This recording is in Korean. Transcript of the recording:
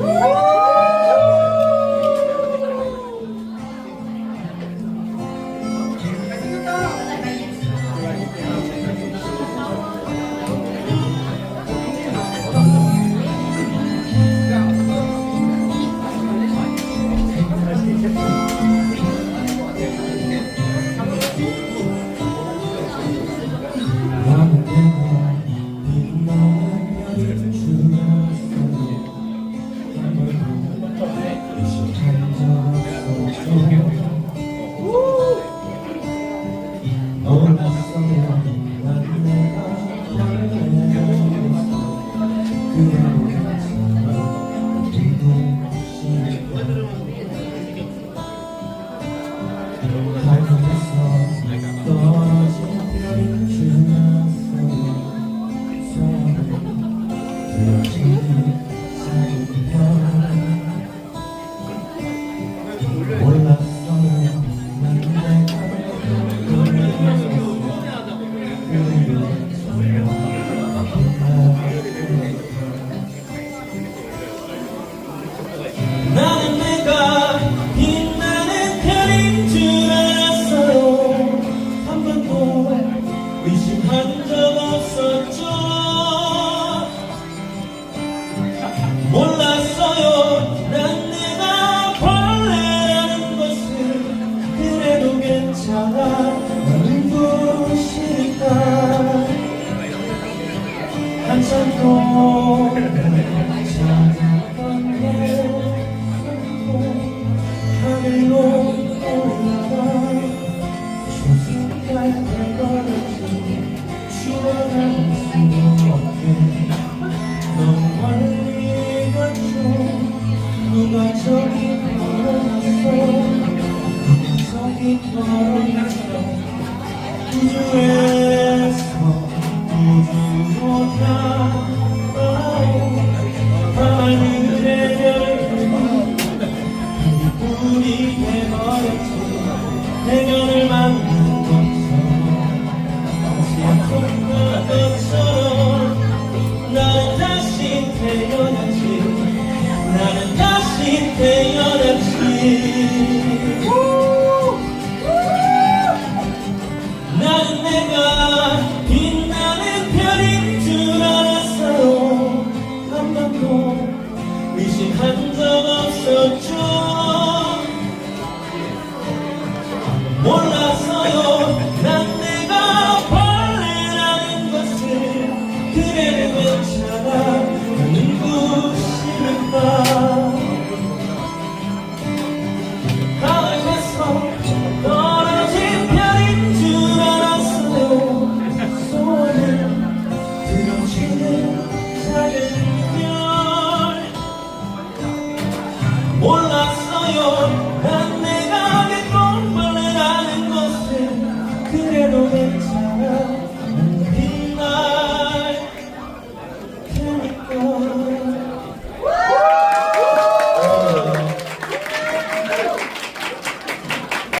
Woo! 찾아도 찾아던 하늘로 올라가 조승달 걸어도 추억을 수 없게 너무 멀리 갔죠 누가 저기 걸어놨어 저기 걸어놨어 우주에 태어났지. 나는 다시 태어났지. Mula sa'yo